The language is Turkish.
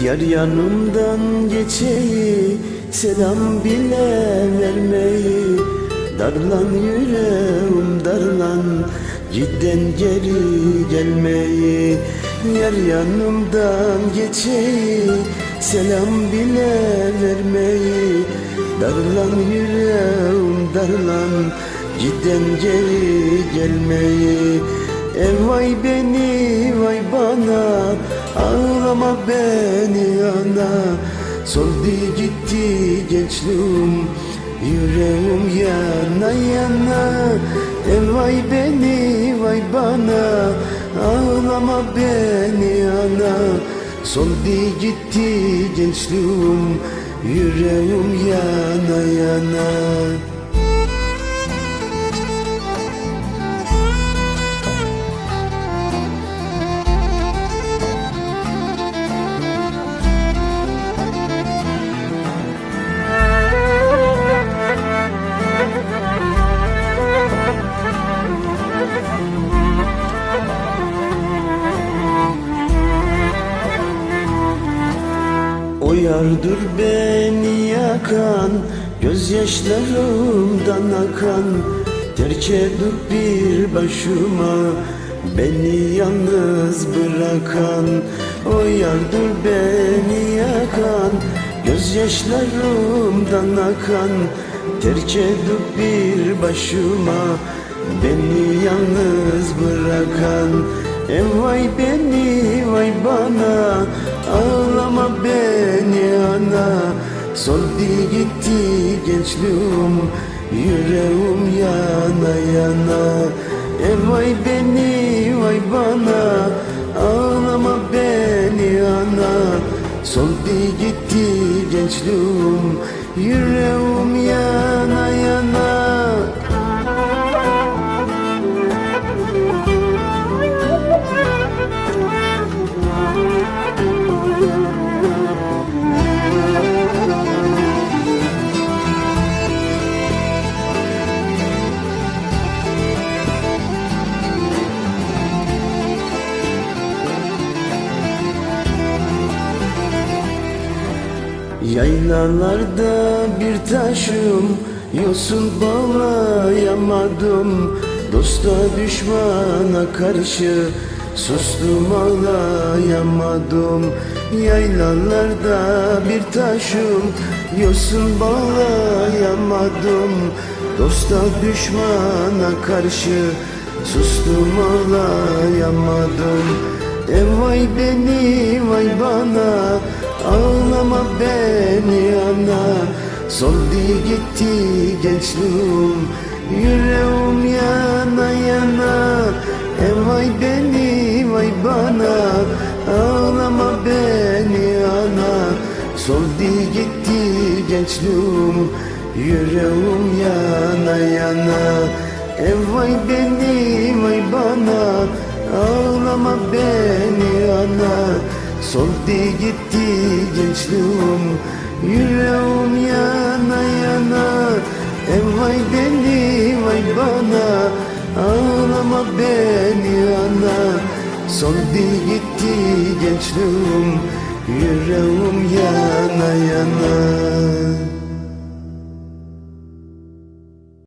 Yar yanımdan geçeyi Selam bile vermeyi. Darlan yüreğim darlan Cidden geri gelmeyi. Yar yanımdan geçeyi Selam bile vermeyi. Darlan yüreğim darlan Cidden geri gelmeyi E vay beni vay bana Ağlama beni ana Soldu gitti gençliğim Yüreğim yana yana. E vay beni vay bana Ağlama beni ana Soldu gitti gençliğim Yüreğim yana yana O yardır beni yakan Gözyaşlarımdan akan. Terk edip bir başıma Beni yalnız bırakan. O yardır beni yakan Gözyaşlarımdan akan. Terk edip bir başıma Beni yalnız bırakan. E vay beni vay bana Ağlama beni ana. Soldu gitti gençliğim Yüreğim yana yana. E vay beni vay bana. Ağlama beni ana. Soldu gitti gençliğim Yüreğim yana yana Yaylalarda bir taşım Yosun bağlayamadım. Dosta düşmana karşı Sustum ağlayamadım. Yaylalarda bir taşım Yosun bağlayamadım. Dosta düşmana karşı Sustum ağlayamadım. E vay beni vay bana Ağlama beni ana Soldu gitti gençliğim Yüreğim yana yana. E vay beni vay bana. Ağlama beni ana. Soldu gitti gençliğim Yüreğim yana yana. E vay beni vay bana. Ağlama beni ana. Soldu gitti gençliğim Yüreğim yana yana E vay beni vay bana. Ağlama beni ana Soldu gitti gençliğim. Yüreğim yana yana